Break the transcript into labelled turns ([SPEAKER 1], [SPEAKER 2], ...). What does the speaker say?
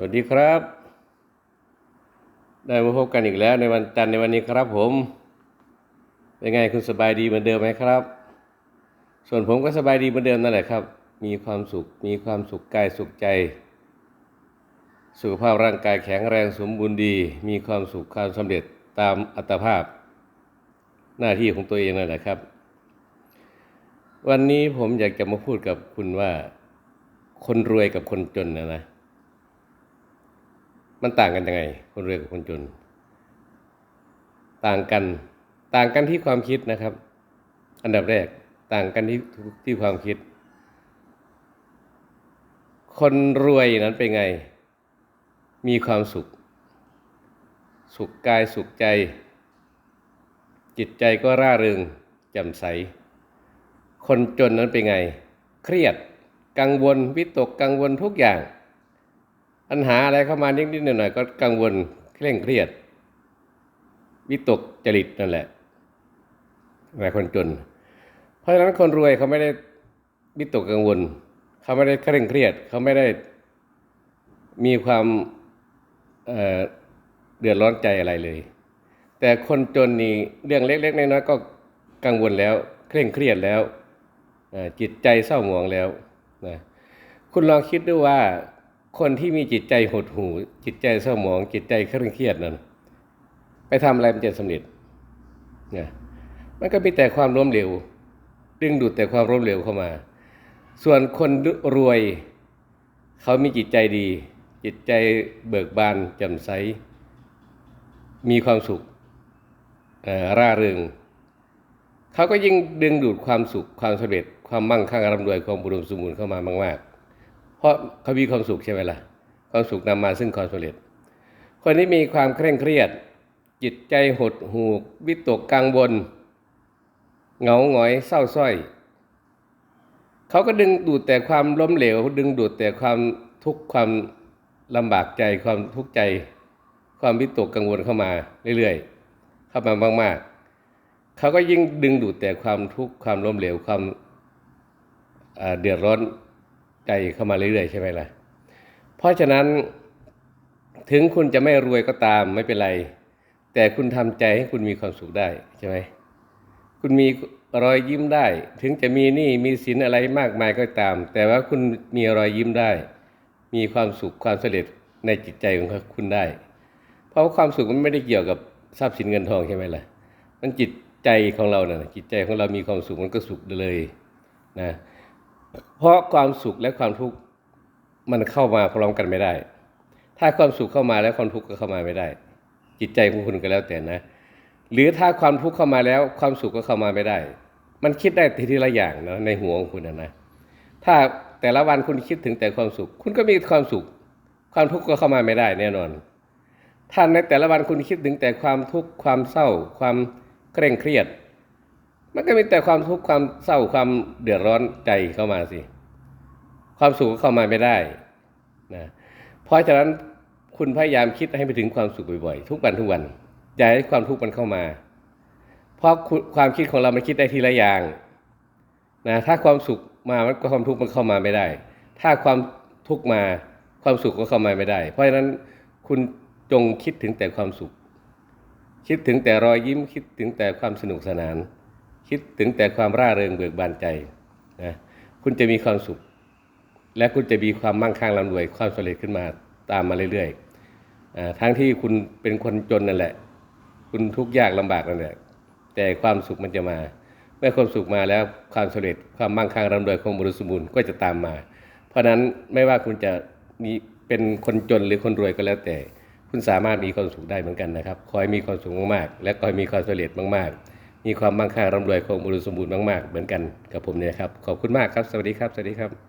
[SPEAKER 1] สวัสดีครับ ได้มาพบกันอีกแล้วในวันจันทร์ในวันนี้ครับผม เป็นไงคุณสบายดีเหมือนเดิมไหมครับ ส่วนผมก็สบายดีเหมือนเดิมนั่นแหละครับ มีความสุข มีความสุขกายสุขใจ สุขภาพร่างกายแข็งแรงสมบูรณ์ดี มีความสุขความสำเร็จตามอัตภาพ หน้าที่ของตัวเองนั่นแหละครับ วันนี้ผมอยากจะมาพูดกับคุณว่า คนรวยกับคนจนนะนะ มันต่างกันยังไง คนรวยกับคนจน ต่างกัน ต่างกันที่ความคิดนะครับ อันดับแรกต่างกันที่ที่ความคิด คนรวยนั้นเป็นไง มีความสุข สุขกายสุขใจ จิตใจก็ร่าเริงแจ่มใส คนจนนั้นเป็นไง เครียด กังวลวิตกกังวลทุกอย่าง ปัญหาอะไรเข้ามานิดๆหน่อยๆก็กังวลเคร่งเครียด วิตกจริตนั่นแหละหมายคนจน เพราะฉะนั้นคนรวยเขาไม่ได้วิตกกังวล เขาไม่ได้เคร่งเครียด เขาไม่ได้มีความเเดือดร้อนใจอะไรเลย แต่คนจนนี่เรื่องเล็กๆน้อยๆก็กังวลแล้ว เคร่งเครียดแล้วจิตใจเศร้าหมองแล้วนะคุณลองคิดดูว่า คนที่มีจิตใจหดหู่จิตใจเศร้าหมองจิตใจเคร่งเครียดนั้นไปทำอะไรมันจะสำเร็จนะมันก็มีแต่ความล้มเหลวดึงดูดแต่ความล้มเหลวเข้ามา ส่วนคนรวย เขามีจิตใจดี จิตใจเบิกบานแจ่มใส มีความสุขร่าเริงเขาก็ยิ่งดึงดูดความสุขความสำเร็จความมั่งคั่งร่ำรวยความบุดมสมบูรณ์เข้ามามากๆ เพราะเขามีความสุขใช่ไหมล่ะ ความสุขนำมาซึ่งความสำเร็จ คนที่มีความเคร่งเครียด จิตใจหดหูวิตกกังวลเหงาหงอยเศร้าส้อย เขาก็ดึงดูดแต่ความล้มเหลว ดึงดูดแต่ความทุกข์ความลำบากใจความทุกข์ใจ ความวิตกกังวลเข้ามาเรื่อยๆเข้ามามากๆเขาก็ยิ่งดึงดูดแต่ความทุกข์ความล้มเหลวความเดือดร้อน ใจเข้ามาเรื่อยๆใช่ไหมล่ะ เพราะฉะนั้นถึงคุณจะไม่รวยก็ตามไม่เป็นไร แต่คุณทำใจให้คุณมีความสุขได้ใช่ไหมคุณมีรอยยิ้มได้ ถึงจะมีหนี้มีสินอะไรมากมายก็ตาม แต่ว่าคุณมีรอยยิ้มได้ มีความสุขความสำเร็จในจิตใจของคุณได้ เพราะว่าความสุขมันไม่ได้เกี่ยวกับทรัพย์สินเงินทองใช่ไหมล่ะมันจิตใจของเราเนี่ยจิตใจของเรามีความสุขมันก็สุขเลยนะ เพราะความสุขและความทุกข์มันเข้ามาพร้อมกันไม่ได้ ถ้าความสุขเข้ามาแล้วความทุกข์ก็เข้ามาไม่ได้ จิตใจของคุณก็แล้วแต่นะ หรือถ้าความทุกข์เข้ามาแล้วความสุขก็เข้ามาไม่ได้ มันคิดได้ทีละอย่างนะในหัวของคุณนะ ถ้าแต่ละวันคุณคิดถึงแต่ความสุข คุณก็มีความสุข ความทุกข์ก็เข้ามาไม่ได้แน่นอนถ้าในแต่ละวันคุณคิดถึงแต่ความทุกข์ความเศร้า ความเคร่งเครียด มันก็มีแต่ความทุกข์ความเศร้าความเดือดร้อนใจเข้ามาสิ ความสุขก็เข้ามาไม่ได้นะเพราะฉะนั้นคุณพยายามคิดให้ไปถึงความสุขบ่อยๆ ทุกวันทุกวันอย่าให้ความทุกข์มันเข้ามา เพราะคุณความคิดของเรามันคิดได้ทีละอย่างนะถ้าความสุขมามันก็ความทุกข์มันเข้ามาไม่ได้ ถ้าความทุกข์มาความสุขก็เข้ามาไม่ได้ เพราะฉะนั้นคุณจงคิดถึงแต่ความสุข คิดถึงแต่รอยยิ้มคิดถึงแต่ความสนุกสนาน คิดถึงแต่ความร่าเริงเบิกบานใจนะคุณจะมีความสุข และคุณจะมีความมั่งคั่งร่ำรวยความสำเร็จขึ้นมาตามมาเรื่อยๆทั้งที่คุณเป็นคนจนนั่นแหละ คุณทุกข์ยากลำบากนั่นแหละแต่ความสุขมันจะมา เมื่อความสุขมาแล้วความสำเร็จความมั่งคั่งร่ำรวยความบริสุทธิ์มบูรณ์ก็จะตามมา เพราะนั้นไม่ว่าคุณจะมีเป็นคนจนหรือคนรวยก็แล้วแต่ คุณสามารถมีความสุขได้เหมือนกันนะครับขอให้มีความสุขมากๆ และขอให้มีความสำเร็จมากๆ มีความมั่งคั่งร่ำรวยคงบริสุทสมบูรณ์มากๆ เหมือนกันกับผมเนี่ยครับ ขอบคุณมากครับ สวัสดีครับ สวัสดีครับ